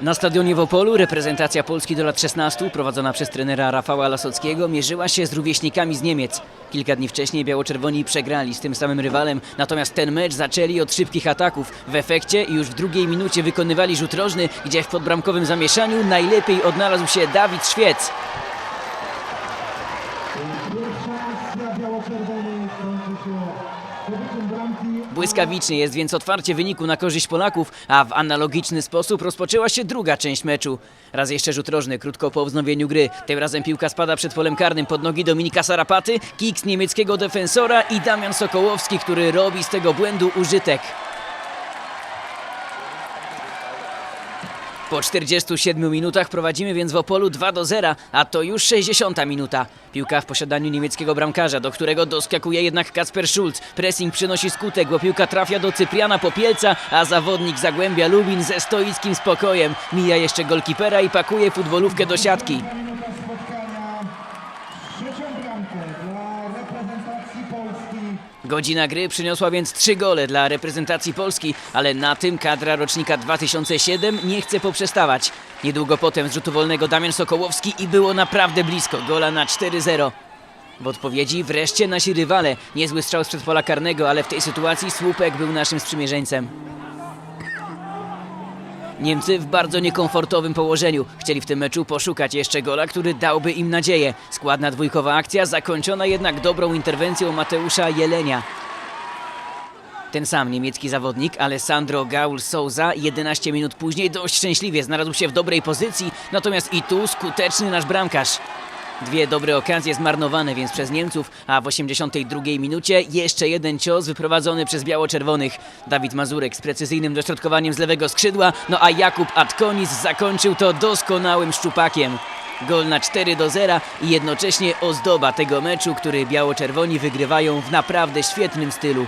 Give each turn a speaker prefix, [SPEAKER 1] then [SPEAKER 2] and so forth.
[SPEAKER 1] Na stadionie w Opolu reprezentacja Polski do lat 16, prowadzona przez trenera Rafała Lasockiego, mierzyła się z rówieśnikami z Niemiec. Kilka dni wcześniej biało-czerwoni przegrali z tym samym rywalem, natomiast ten mecz zaczęli od szybkich ataków. W efekcie już w drugiej minucie wykonywali rzut rożny, gdzie w podbramkowym zamieszaniu najlepiej odnalazł się Dawid Szwiec.
[SPEAKER 2] Pierwsza akcja biało-czerwonej kończy się.
[SPEAKER 1] Błyskawicznie jest więc otwarcie wyniku na korzyść Polaków, a w analogiczny sposób rozpoczęła się druga część meczu. Raz jeszcze rzut rożny, krótko po wznowieniu gry. Tym razem piłka spada przed polem karnym pod nogi Dominika Sarapaty, kiks niemieckiego defensora i Damian Sokołowski, który robi z tego błędu użytek. Po 47 minutach prowadzimy więc w Opolu 2 do 0, a to już 60 minuta. Piłka w posiadaniu niemieckiego bramkarza, do którego doskakuje jednak Kacper Schulz. Pressing przynosi skutek, bo piłka trafia do Cypriana Popielca, a zawodnik Zagłębia Lubin ze stoickim spokojem mija jeszcze golkipera i pakuje futbolówkę do siatki.
[SPEAKER 2] Minuta spotkania. Trzecią bramkę dla reprezentacji Polski.
[SPEAKER 1] Godzina gry przyniosła więc trzy gole dla reprezentacji Polski, ale na tym kadra rocznika 2007 nie chce poprzestawać. Niedługo potem z rzutu wolnego Damian Sokołowski i było naprawdę blisko gola na 4-0. W odpowiedzi wreszcie nasi rywale. Niezły strzał z pola karnego, ale w tej sytuacji słupek był naszym sprzymierzeńcem. Niemcy w bardzo niekomfortowym położeniu. Chcieli w tym meczu poszukać jeszcze gola, który dałby im nadzieję. Składna dwójkowa akcja zakończona jednak dobrą interwencją Mateusza Jelenia. Ten sam niemiecki zawodnik Alessandro Gaul Souza 11 minut później dość szczęśliwie znalazł się w dobrej pozycji, natomiast i tu skuteczny nasz bramkarz. Dwie dobre okazje zmarnowane więc przez Niemców, a w 82 minucie jeszcze jeden cios wyprowadzony przez biało-czerwonych. Dawid Mazurek z precyzyjnym dośrodkowaniem z lewego skrzydła, no a Jakub Atkonis zakończył to doskonałym szczupakiem. Gol na 4 do 0 i jednocześnie ozdoba tego meczu, który biało-czerwoni wygrywają w naprawdę świetnym stylu.